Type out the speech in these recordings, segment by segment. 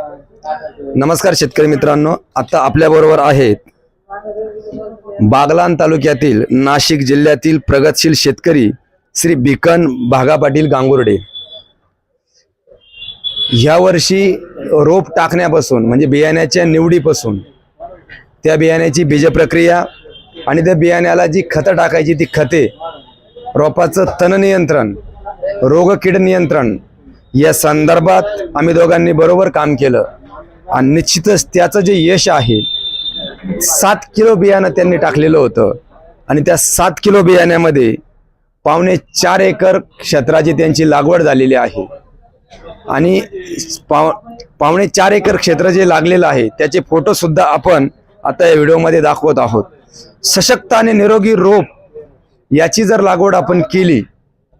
नमस्कार शेतकरी मित्रांनो आता आपल्याबरोबर आहेत बागलान तालुक्यातील नाशिक जिल्ह्यातील प्रगतशील शेतकरी श्री बिकन भागा पाटील गांगुर्डे. ह्या वर्षी रोप टाकण्यापासून म्हणजे बियाण्याच्या निवडीपासून त्या बियाण्याची बीज प्रक्रिया आणि त्या बियाण्याला जी खतं टाकायची ती खते रोपाचं तण नियंत्रण रोग कीड नियंत्रण या संदर्भात आम्ही दोघांनी बरोबर काम केलं. आणि निश्चितच त्याचं जे यश आहे सात किलो बियाणं त्यांनी टाकलेलं होतं. आणि त्या सात किलो बियाण्यामध्ये पावणे चार एकर क्षेत्राची त्यांची लागवड झालेली आहे. आणि पाव पावणे चार एकर क्षेत्र जे लागलेलं आहे त्याचे फोटोसुद्धा आपण आता या व्हिडिओमध्ये दाखवत आहोत. सशक्त आणि निरोगी रोप याची जर लागवड आपण केली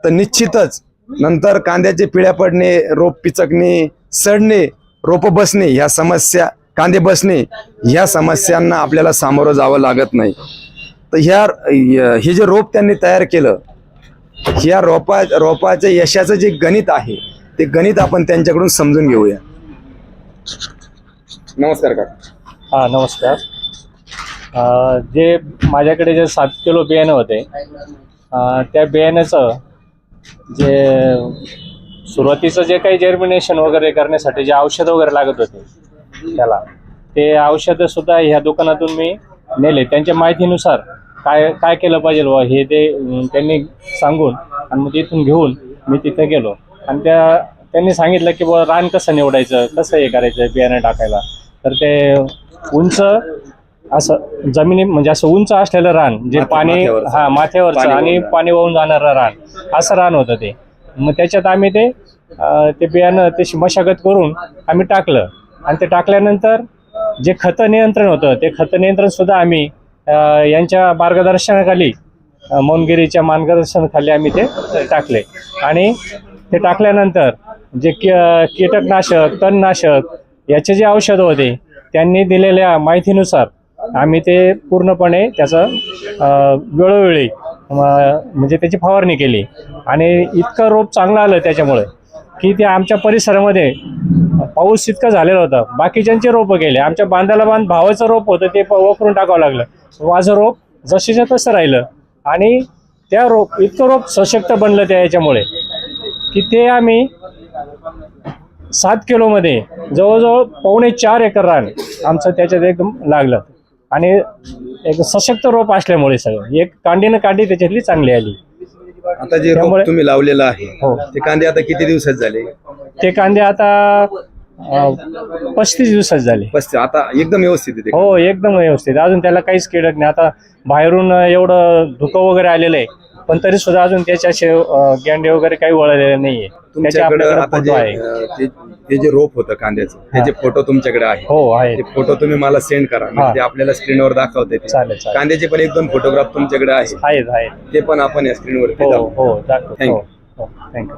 तर निश्चितच नंतर कांद्याचे पिळ्या पडणे रोप पिचकणे सडणे रोप बसणे ह्या समस्या कांदे बसणे ह्या समस्यांना आपल्याला सामोरं जावं लागत नाही. तर ह्या हे जे रोप त्यांनी तयार केलं ह्या रोपा रोपाच्या यशाचं जे गणित आहे ते गणित आपण त्यांच्याकडून समजून घेऊया. नमस्कार का हा नमस्कार. जे माझ्याकडे जे सात किलो बियाणं होते त्या बियाण्याचं जे सुरुवातीचं जे काही जर्मिनेशन वगैरे करण्यासाठी जे औषध वगैरे लागत होते त्याला. ते औषधं सुद्धा ह्या दुकानातून मी नेले. त्यांच्या माहितीनुसार काय काय केलं पाहिजे बुवा हे ते त्यांनी सांगून आणि मग तिथून घेऊन मी तिथे गेलो. आणि त्या त्यांनी सांगितलं की बुवा रान कसं निवडायचं कसं हे करायचं बियाणं टाकायला. तर ते उंच असं जमिनी म्हणजे असं उंच असलेलं रान जे माथे- पाणी माथ्यावरचं. हा माथ्यावरचं पाणी आणि वाहून पाणी वाहून जाणारं रान. असं रान होतं ते. मग त्याच्यात आम्ही ते अं, ते बियाणं ते मशागत करून आम्ही टाकलं. आणि ते टाकल्यानंतर जे खत नियंत्रण होतं ते खत नियंत्रण सुद्धा आम्ही अं, यांच्या मार्गदर्शनाखाली अं, मोहनगिरीच्या मार्गदर्शनाखाली आम्ही ते टाकले. आणि ते टाकल्यानंतर जे की कीटकनाशक तणनाशक याचे जे औषधं होते त्यांनी दिलेल्या माहितीनुसार आम्ही ते पूर्णपणे त्याचं वेळोवेळी म्हणजे त्याची फवारणी केली. आणि इतकं रोप चांगलं आलं त्याच्यामुळे की ते आमच्या परिसरामध्ये पाऊस इतका झालेला होता. बाकीच्यांचे रोपं गेले. आमच्या बांधाला बांध भावाचं रोप होतं ते प- टाकावं लागलं. माझं रोप जशीच्या तसं राहिलं. आणि त्या रोप इतकं रोप सशक्त बनलं त्या याच्यामुळे की ते आम्ही सात किलोमध्ये जवळजवळ पावणे चार एकर रान आमचं त्याच्यात एकदम लागलं. आणि एक सशक्त रोप असल्यामुळे सगळं. एक कांडीनं कांडी त्याच्यातली चांगली आली. आता जे रोप त्यामुळे- तुम्ही लावलेलं आहे हो. ते कांदे आता किती दिवसात झाले? ते कांदे आता पस्तीस दिवसात झाले. बस आता एकदम व्यवस्थित आहे ते. हो एकदम व्यवस्थित. अजून त्याला काहीच किडक नाही. आता बाहेरून एवढं धुकं वगैरे आलेलं आहे. पण तरी सुद्धा अजून त्याच्याशी गॅंडे वगैरे काही वळलेले नाहीये. त्याचे तुमच्याकडे आपल्याकडे आता जे फोटो आहे. अं, ते ते जे रोप होतं कांद्याचं त्याचे फोटो तुमच्याकडे आहे हो आहे. ते फोटो तुम्ही मला सेंड करा. म्हणजे ते आपल्याला स्क्रीनवर दाखवता चालेल चालेल. कांद्याचे पण एक दोन फोटोग्राफ तुमच्याकडे आहे. आहेत आहेत. ते पण आपण या स्क्रीनवरती हो दाखवू. हो दाखव Thank हो you. हो थँक्यू